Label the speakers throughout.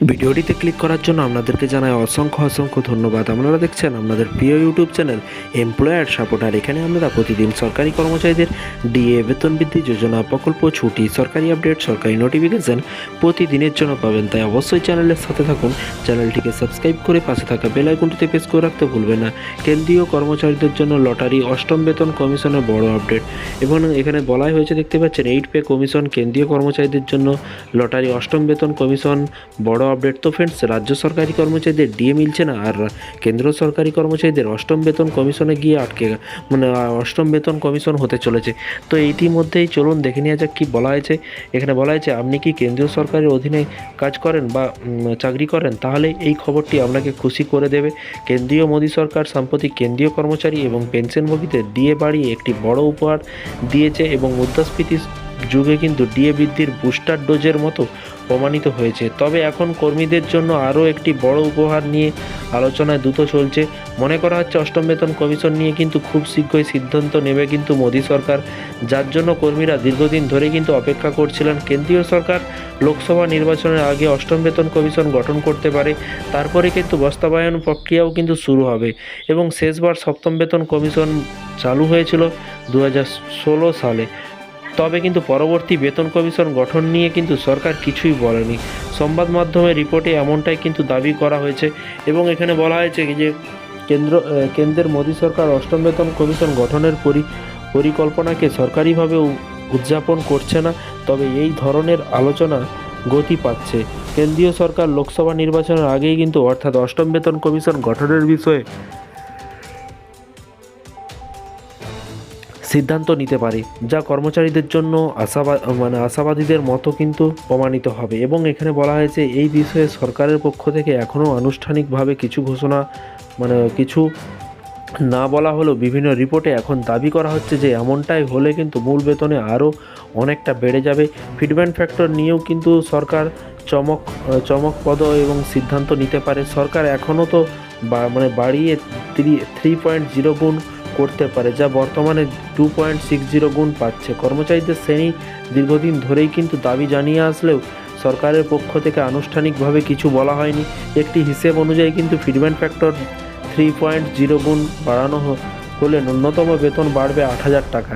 Speaker 1: ভিডিওটিতে ক্লিক করার জন্য আপনাদেরকে জানাই অসংখ্য অসংখ্য ধন্যবাদ। আপনারা দেখছেন আপনাদের প্রিয় ইউটিউব চ্যানেল এমপ্লয়ার সাপোর্টার এখানে আমরা প্রতিদিন সরকারি কর্মচারীদের ডিএ বেতন বৃদ্ধি যোজনা, প্রকল্প, ছুটি, সরকারি আপডেট সরকারি নোটিফিকেশন প্রতিদিনের জন্য পাবেন। তাই অবশ্যই চ্যানেলের সাথে থাকুন। চ্যানেলটিকে সাবস্ক্রাইব করে পাশে থাকা বেল আইকনটিতে প্রেস করে রাখতে ভুলবেন না। কেন্দ্রীয় কর্মচারীদের জন্য লটারি অষ্টম বেতন কমিশনের বড় আপডেট এবং এখানে বলাই হয়েছে, দেখতে পাচ্ছেন এইট পে কমিশন কেন্দ্রীয় কর্মচারীদের জন্য লটারি অষ্টম বেতন কমিশন বড় আপডেট তো ফ্রেন্ডস রাজ্য সরকারি কর্মচারীদের ডিএ মিলছে না, আর কেন্দ্র সরকারি কর্মচারীদের অষ্টম বেতন কমিশনে গিয়ে আটকে মানে অষ্টম বেতন কমিশন হতে চলেছে। তো ইতিমধ্যেই চলুন দেখে নেওয়া যাক কী বলা হয়েছে। এখানে বলা হয়েছে, আপনি কি কেন্দ্রীয় সরকারের অধীনে কাজ করেন বা চাকরি করেন? তাহলে এই খবরটি আপনাকে খুশি করে দেবে। কেন্দ্রীয় মোদী সরকার সাম্প্রতিক কেন্দ্রীয় কর্মচারী এবং পেনশনভোগীদের ডিএ বাড়িয়ে একটি বড় উপহার দিয়েছে এবং মুদ্রাস্ফীতির যুগে কিন্তু ডিএ বৃদ্ধির বুস্টার ডোজের মতো প্রমাণিত হয়েছে। তবে এখন কর্মীদের জন্য আরও একটি বড় উপহার নিয়ে আলোচনায় দ্রুত চলছে। মনে করা হচ্ছে অষ্টম বেতন কমিশন নিয়ে কিন্তু খুব শীঘ্রই সিদ্ধান্ত নেবে কিন্তু মোদী সরকার। যার জন্য কর্মীরা দীর্ঘদিন ধরে কিন্তু অপেক্ষা করছিলেন। কেন্দ্রীয় সরকার লোকসভা নির্বাচনের আগে অষ্টম বেতন কমিশন গঠন করতে পারে। তারপরে কিন্তু বাস্তবায়ন প্রক্রিয়াও কিন্তু শুরু হবে। এবং শেষবার সপ্তম বেতন কমিশন চালু হয়েছিল দু হাজার ষোলো সালে। তবে কিন্তু পরবর্তী বেতন কমিশন গঠন নিয়ে কিন্তু সরকার কিছুই বলেনি। সংবাদ মাধ্যমের রিপোর্টে এমনটাই কিন্তু দাবি করা হয়েছে এবং এখানে বলা হয়েছে যে কেন্দ্র কেন্দ্রের মোদী সরকার অষ্টম বেতন কমিশন গঠনের পরি, পরিকল্পনাকে সরকারিভাবে উদযাপন করছে না, তবে এই ধরনের আলোচনা গতি পাচ্ছে। কেন্দ্রীয় সরকার লোকসভা নির্বাচনের আগেই কিন্তু অর্থাৎ অষ্টম বেতন কমিশন গঠনের বিষয়ে সিদ্ধান্ত নিতে পারে, যা কর্মচারীদের জন্য আশাবাদ মানে আশাবাদীদের মতো কিন্তু প্রমাণিত হবে। এবং এখানে বলা হয়েছে, এই বিষয়ে সরকারের পক্ষ থেকে এখনও আনুষ্ঠানিকভাবে কিছু ঘোষণা মানে কিছু না বলা হলেও বিভিন্ন রিপোর্টে এখন দাবি করা হচ্ছে যে, এমনটাই হলে কিন্তু মূল বেতনে আরও অনেকটা বেড়ে যাবে। ফিডব্যাক ফ্যাক্টর নিয়েও কিন্তু সরকার চমক চমকপদ এবং সিদ্ধান্ত নিতে পারে। সরকার এখনও তো মানে বাড়িয়ে থ্রি থ্রি পয়েন্ট জিরো গুণ করতে পারে, যা বর্তমানে টু পয়েন্ট সিক্স জিরো গুণ পাচ্ছে। কর্মচারীদের শ্রেণি দীর্ঘদিন ধরেই কিন্তু দাবি জানিয়ে আসলেও সরকারের পক্ষ থেকে আনুষ্ঠানিকভাবে কিছু বলা হয়নি। একটি হিসেব অনুযায়ী কিন্তু ফিডব্যান্ড ফ্যাক্টর থ্রি পয়েন্ট জিরো গুণ বাড়ানো হলে ন্যূনতম বেতন বাড়বে আট হাজার টাকা।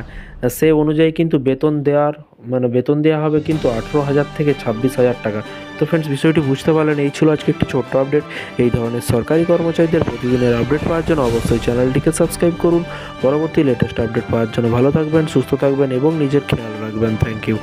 Speaker 1: সে অনুযায়ী কিন্তু বেতন দেওয়ার মানে বেতন দেওয়া হবে কিন্তু আঠেরো হাজার থেকে ছাব্বিশ হাজার টাকা। তো ফ্রেন্ডস বিষয়টি বুঝতে পারলেন, এই ছিল আজকে একটি ছোট্ট আপডেট এই ধরনের সরকারি কর্মচারীদের প্রতিদিনের আপডেট পাওয়ার জন্য অবশ্যই চ্যানেলটিকে সাবস্ক্রাইব করুন। পরবর্তী লেটেস্ট আপডেট পাওয়ার জন্য ভালো থাকবেন, সুস্থ থাকবেন এবং নিজের খেয়াল রাখবেন। Thank you